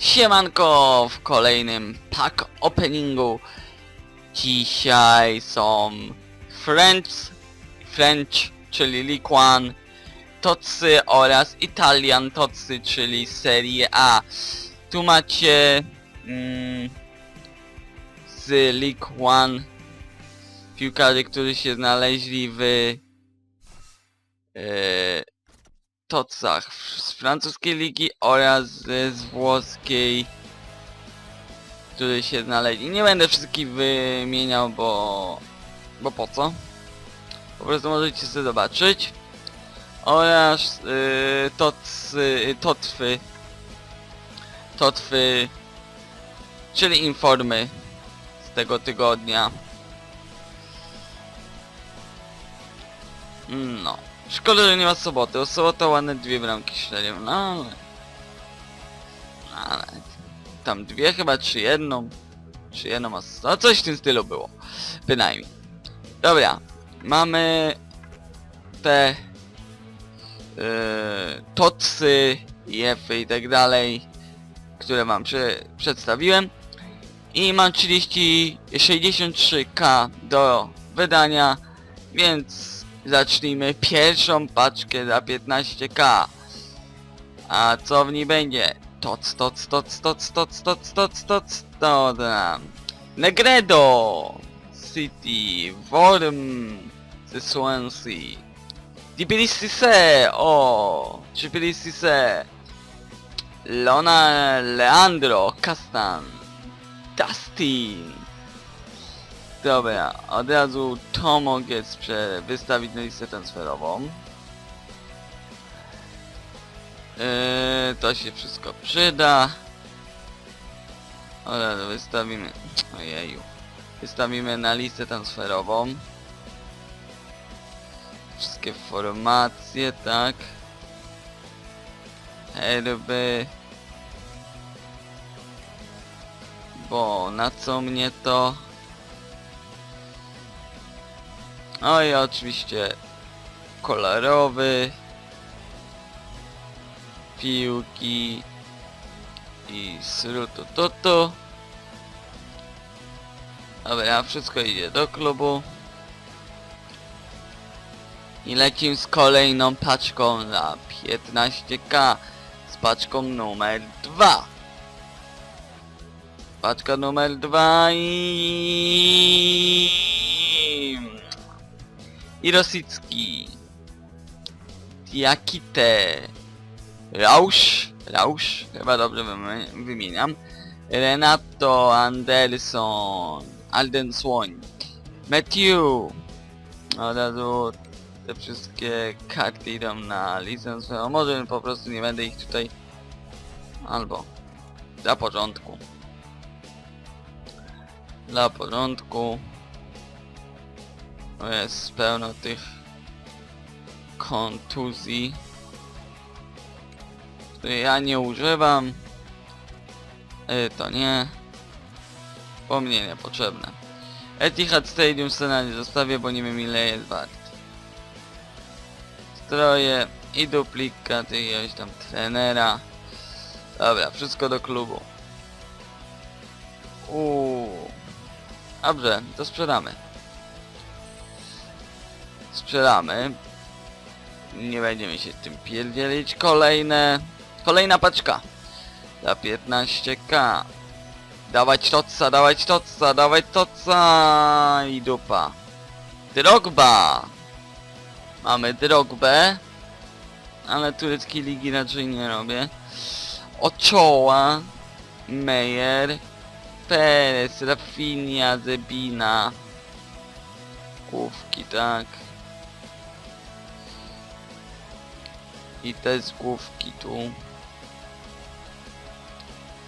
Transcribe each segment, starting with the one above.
Siemanko w kolejnym pack openingu. Dzisiaj są French, French, czyli One, Totsy oraz Italian Totsy, czyli Serie A. Tu macie mm, z League One piłkarzy, którzy się znaleźli w e, Totsach z francuskiej ligi oraz z, z włoskiej, które się znaleźli. Nie będę wszystkich wymieniał, bo... bo po co? Po prostu możecie sobie zobaczyć. Oraz yy, totwy, totwy, czyli informy z tego tygodnia. No. Szkoda, że nie ma soboty. O sobotę ładne dwie bramki strzelił, no ale... Ale... Tam dwie chyba, czy jedną? Czy jedną, a... No coś w tym stylu było. Bynajmniej. Dobra. Mamy... Te... Yy, totsy, jefy i tak dalej, które wam przedstawiłem. I mam 30... 63k do wydania, więc zacznijmy pierwszą paczkę za 15k. A co w niej będzie? Toc, toc, toc, toc, toc, toc, toc, toc, dobra. Negredo! City, Worm ze Swansea. Tbilisi se, o, Tbilisi se. Lona Leandro, Kastan, Dustin, Dobra, od razu to mogę wystawić na listę transferową. Yy, to się wszystko przyda. Razu wystawimy... Ojeju. Wystawimy na listę transferową. Wszystkie formacje, tak. Herby. Bo na co mnie to... No i oczywiście kolorowy, piłki i srutu tutu. Dobra, wszystko idzie do klubu. I lecimy z kolejną paczką na 15k z paczką numer 2. Paczka numer 2 i... Irosicki. Diakite. Rausch. Rausch. Chyba dobrze wymi- wymieniam. Renato Anderson. Alden Słoń. Matthew. Od razu te wszystkie karty idą na licens. A może po prostu nie będę ich tutaj... Albo... Dla porządku. Dla porządku. Jest pełno tych kontuzji, których ja nie używam. Y, to nie. Bo mnie niepotrzebne. Etihad Stadium scena nie zostawię, bo nie wiem ile jest wart. Stroje i duplikaty jakiegoś tam trenera. Dobra, wszystko do klubu. Uuu. Dobrze, to sprzedamy sprzedamy. Nie będziemy się tym pierdzielić. Kolejne... Kolejna paczka. Za 15k. Dawać totsa, dawać totsa, dawać totsa i dupa. Drogba. Mamy Drogbę. Ale tureckiej ligi raczej nie robię. Ochoa. Meyer. Perez, Rafinha, Zebina. Główki, tak. I te z główki tu.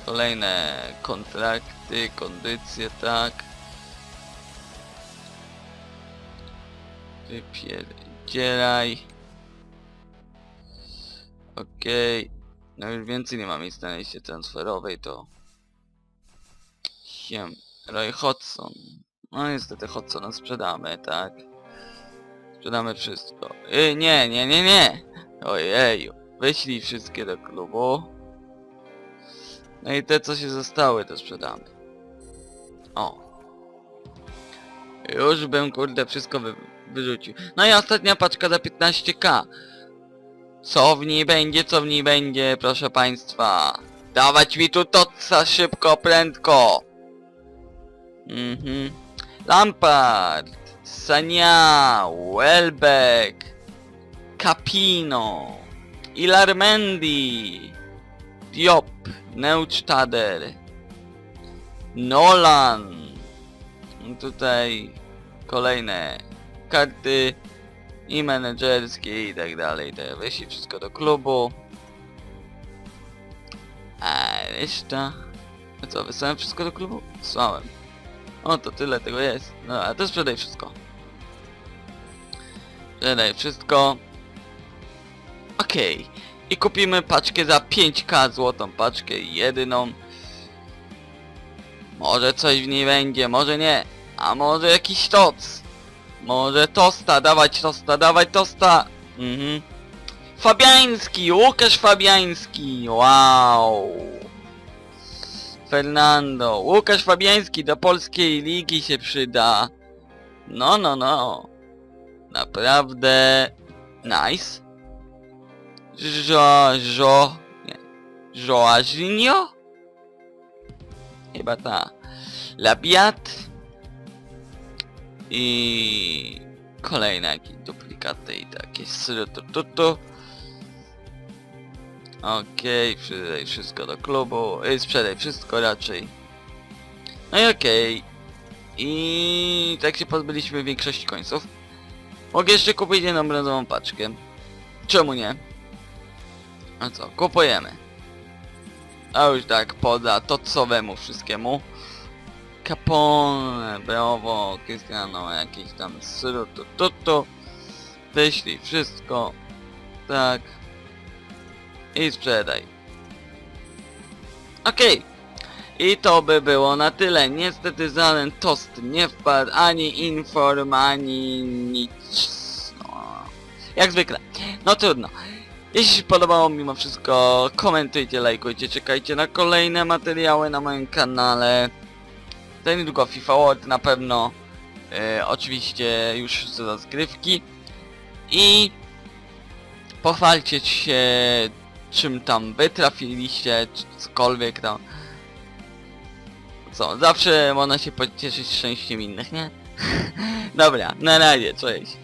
Kolejne kontrakty, kondycje, tak. Wypierdzielaj. Okej. No już więcej nie ma miejsca na liście transferowej, to... Siem. Roy Hodgson. No niestety Hodsona sprzedamy, tak. Sprzedamy wszystko. Yy, nie, nie, nie, nie! Ojeju. Wyślij wszystkie do klubu. No i te co się zostały to sprzedamy. O. Już bym kurde wszystko wy wyrzucił. No i ostatnia paczka za 15k. Co w niej będzie, co w niej będzie, proszę państwa. Dawać mi tu toca szybko, prędko. Mhm. Lampard, Sania, Welbeck, Capino, Ilarmendi, Diop, Neustadter, Nolan. Tutaj kolejne karty i menedżerskie i tak dalej. To wyślij wszystko do klubu. A reszta... A co, wysłałem wszystko do klubu? Wysłałem. O, to tyle tego jest. No, a to sprzedaj wszystko. Sprzedaj wszystko. Okej. I kupimy paczkę za 5k, złotą paczkę, jedyną. Może coś w niej będzie, może nie. A może jakiś toc. Może tosta, dawać tosta, dawać tosta. Mhm. Fabiański, Łukasz Fabiański, wow. Fernando, Łukasz Fabiański do polskiej ligi się przyda. No, no, no. Naprawdę nice. Jo, jo. Joazinho? Chyba ta. Labiat. I kolejne jakieś duplikaty i takie srutututu. Okej, sprzedaj wszystko do klubu. Y, sprzedaj wszystko raczej. No i okej. I tak się pozbyliśmy większości końców. Mogę jeszcze kupić jedną brązową paczkę. Czemu nie? A co, kupujemy. A już tak poda tocowemu wszystkiemu. Capone, Brawo, Cristiano, jakieś tam srutu, tutu. Wyślij wszystko. Tak. I sprzedaj. Okej. I to by było na tyle. Niestety żaden tost nie wpadł, ani inform, ani nic. No, jak zwykle. No trudno. Jeśli się podobało mimo wszystko, komentujcie, lajkujcie, czekajcie na kolejne materiały na moim kanale. Za niedługo FIFA World na pewno. E, oczywiście już z rozgrywki. I pochwalcie się czym tam wy trafiliście, czy cokolwiek tam. Co, zawsze można się pocieszyć szczęściem innych, nie? Dobra, na razie, cześć.